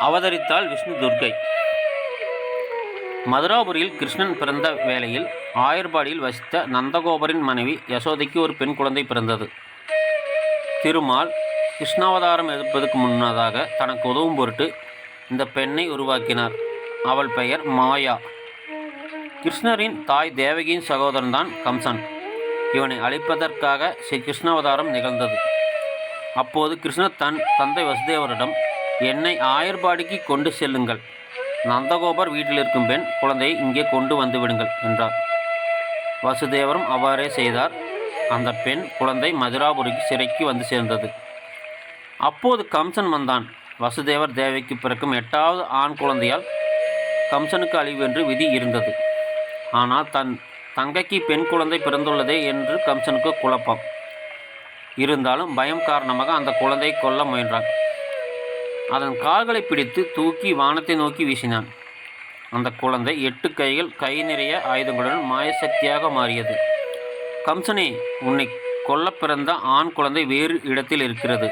அவதரித்தாள் விஷ்ணு துர்க்கை மதுராபுரியில் கிருஷ்ணன் பிறந்த வேளையில் ஆயர்பாடியில் வசித்த நந்தகோபரின் மனைவி யசோதைக்கு ஒரு பெண் குழந்தை பிறந்தது. திருமால் கிருஷ்ணாவதாரம் எடுப்பதற்கு முன்னதாக தனக்கு உதவும் பொருட்டு இந்த பெண்ணை உருவாக்கினார். அவள் பெயர் மாயா. கிருஷ்ணரின் தாய் தேவகியின் சகோதரன்தான் கம்சன். இவனை அழிப்பதற்காக ஸ்ரீ கிருஷ்ணாவதாரம் நிகழ்ந்தது. அப்போது கிருஷ்ணர் தன் தந்தை வசுதேவரிடம் என்னை ஆயர்பாடிக்கு கொண்டு செல்லுங்கள். நந்தகோபர் வீட்டில் இருக்கும் பெண் குழந்தையை இங்கே கொண்டு வந்து விடுங்கள் என்றார். வசுதேவரும் அவ்வாறே செய்தார். அந்த பெண் குழந்தை மதுராபுரிக்கு சிறைக்கு வந்து சேர்ந்தது. அப்போது கம்சன் வந்தான். வசுதேவர் தேவைக்கு பிறக்கும் எட்டாவது ஆண் குழந்தையால் கம்சனுக்கு அழிவு என்று விதி இருந்தது. ஆனால் தன் தங்கைக்கு பெண் குழந்தை பிறந்துள்ளதே என்று கம்சனுக்கு குழப்பம். இருந்தாலும் பயம் காரணமாக அந்த குழந்தையை கொல்ல முயன்றான். அதன் கால்களை பிடித்து தூக்கி வானத்தை நோக்கி வீசினான். அந்த குழந்தை எட்டு கைகள் கை நிறைய ஆயுதங்களுடன் மாயசக்தியாக மாறியது. கம்சனே உன்னை கொல்ல பிறந்த ஆண் குழந்தை வேறு இடத்தில் இருக்கிறது.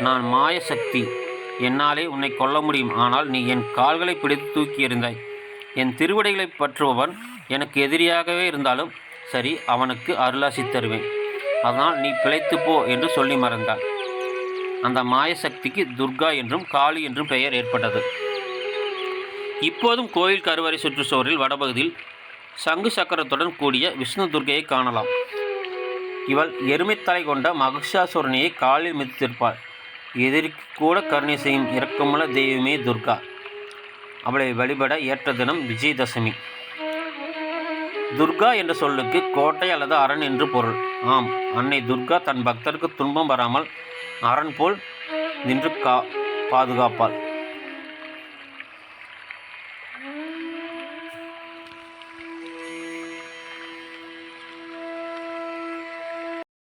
நான் மாயசக்தி. என்னாலே உன்னை கொல்ல முடியும். ஆனால் நீ என் கால்களை பிடித்து தூக்கி எறிந்தாய் என் திருவடைகளை பற்றுபவன் எனக்கு எதிரியாகவே இருந்தாலும் சரி அவனுக்கு அருளாசி தருவேன். அதனால் நீ பிழைத்து போ என்று சொல்லி மறந்தாள். அந்த மாயசக்திக்கு துர்கா என்றும் காளி என்றும் பெயர் ஏற்பட்டது. இப்போதும் கோயில் கருவறை சுற்றுச்சுவரில் வடபகுதியில் சங்கு சக்கரத்துடன் கூடிய விஷ்ணு துர்க்கையை காணலாம். இவள் எருமைத்தலை கொண்ட மகிஷாசுரனியை காலில் மிதித்திருப்பாள். எதிர்க்கு கூட கருணை செய்யும் இரக்கமுள்ள தெய்வமே துர்கா. அவளை வழிபட ஏற்ற தினம் விஜயதசமி. துர்கா என்ற சொல்லுக்கு கோட்டை அல்லது அரண் என்று பொருள். ஆம் அன்னை துர்கா தன் பக்தருக்கு துன்பம் வராமல் அரண் போல் நின்று கா பாதுகாப்பாள்.